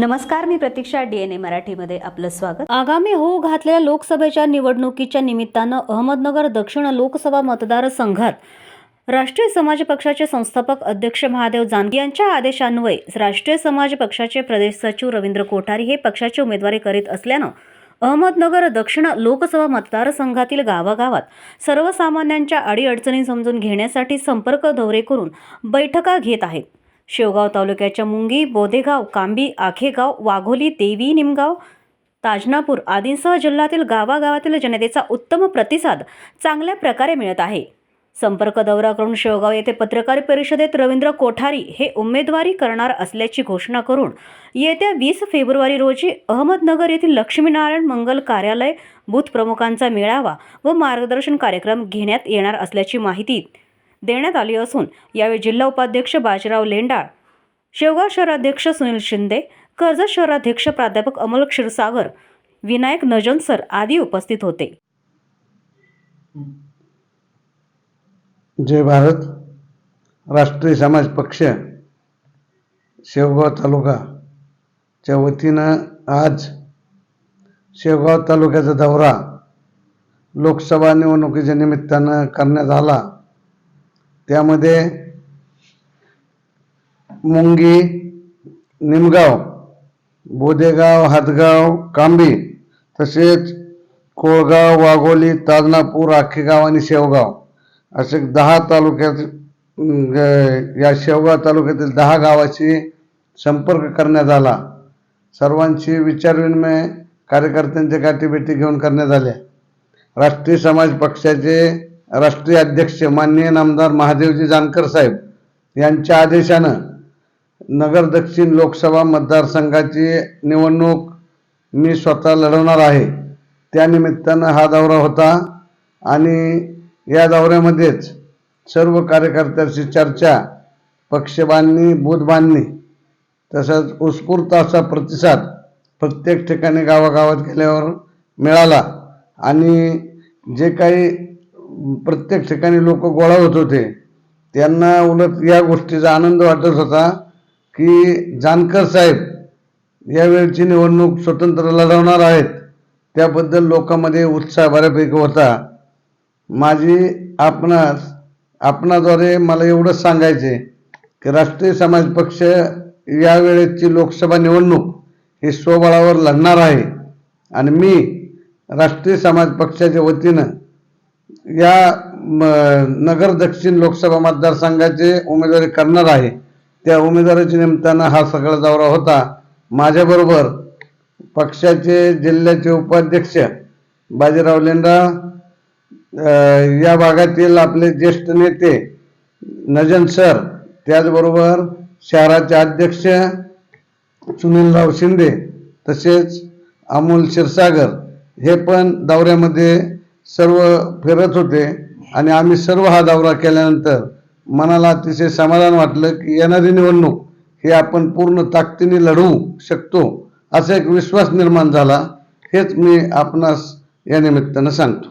नमस्कार मी प्रतीक्षा डीएनए मराठीमध्ये आपलं स्वागत. आगामी होऊ घातलेल्या लोकसभेच्या निवडणुकीच्या निमित्तानं अहमदनगर दक्षिण लोकसभा मतदारसंघात राष्ट्रीय समाज पक्षाचे संस्थापक अध्यक्ष महादेव जानकी यांच्या आदेशान्वये राष्ट्रीय समाज पक्षाचे प्रदेश सचिव रवींद्र कोठारी हे पक्षाची उमेदवारी करीत असल्यानं अहमदनगर दक्षिण लोकसभा मतदारसंघातील गावागावात सर्वसामान्यांच्या अडीअडचणी समजून घेण्यासाठी संपर्क दौरे करून बैठका घेत आहेत. शेवगाव तालुक्याच्या मुंगी बोदेगाव कांबी आखेगाव वाघोली देवी निमगाव ताजनापूर आदींसह जिल्ह्यातील गावागावातील जनतेचा उत्तम प्रतिसाद चांगल्या प्रकारे मिळत आहे. संपर्क दौरा करून शेवगाव येथे पत्रकार परिषदेत रवींद्र कोठारी हे उमेदवारी करणार असल्याची घोषणा करून येत्या वीस फेब्रुवारी रोजी अहमदनगर येथील लक्ष्मीनारायण मंगल कार्यालय बूथ प्रमुखांचा मेळावा व मार्गदर्शन कार्यक्रम घेण्यात येणार असल्याची माहिती देण्यात आली असून यावेळी जिल्हा उपाध्यक्ष बाजीराव लेंडाळ शेवगाव शहराध्यक्ष सुनील शिंदे कर्जत शहराध्यक्ष प्राध्यापक अमोल क्षीरसागर विनायक नजनसर आदी उपस्थित होते. जय भारत. राष्ट्रीय समाज पक्ष शेवगाव तालुकाच्या वतीनं आज शेवगाव तालुक्याचा दौरा लोकसभा निवडणुकीच्या निमित्तानं करण्यात आला. त्यामध्ये मुंगी निमगाव बोदेगाव हातगाव कांबी तसेच कोळगाव वाघोली ताजनापूर आखेगाव आणि शेवगाव असे दहा तालुक्यात या शेवगाव तालुक्यातील दहा गावाशी संपर्क करण्यात आला. सर्वांची विचारविनिमय कार्यकर्त्यांच्या गाठीभेटी घेऊन करण्यात आल्या. राष्ट्रीय समाज पक्षाचे राष्ट्रीय अध्यक्ष माननीय नामदार महादेवजी जानकर साहेब यांच्या आदेशानं नगर दक्षिण लोकसभा मतदारसंघाची निवडणूक मी स्वतः लढवणार आहे. त्यानिमित्तानं हा दौरा होता आणि या दौऱ्यामध्येच सर्व कार्यकर्त्यांशी चर्चा पक्षबांधणी बूथबांधणी तसंच उत्स्फूर्त असा प्रतिसाद प्रत्येक ठिकाणी गावागावात गेल्यावर मिळाला आणि जे काही प्रत्येक ठिकाणी लोक गोळा होत होते. त्यांना उलट या गोष्टीचा आनंद वाटत होता की जानकर साहेब यावेळची निवडणूक स्वतंत्र लढवणार आहेत. त्याबद्दल लोकांमध्ये उत्साह बऱ्यापैकी होता. माझी आपणास आपणाद्वारे मला एवढंच सांगायचे की राष्ट्रीय समाज पक्ष यावेळेची लोकसभा निवडणूक ही स्वबळावर लढणार आहे. आणि मी राष्ट्रीय समाज पक्षाच्या वतीनं या म, नगर दक्षिण लोकसभा मतदारसंघाचे उमेदवारी करणार आहे. त्या उमेदवाराच्या निमित्तानं हा सगळा दौरा होता. माझ्याबरोबर पक्षाचे जिल्ह्याचे उपाध्यक्ष बाजीराव लेंडा या भागातील आपले ज्येष्ठ नेते नजन सर त्याचबरोबर शहराचे अध्यक्ष सुनीलराव शिंदे तसेच अमोल क्षीरसागर हे पण दौऱ्यामध्ये सर्व फिरत होते आणि आम्ही सर्व हा दौरा केल्यानंतर मनाला अतिशय समाधान वाटलं की येणारी निवडणूक ही आपण पूर्ण ताकदीने लढवू शकतो असा एक विश्वास निर्माण झाला. हेच मी आपणास या निमित्तानं सांगतो.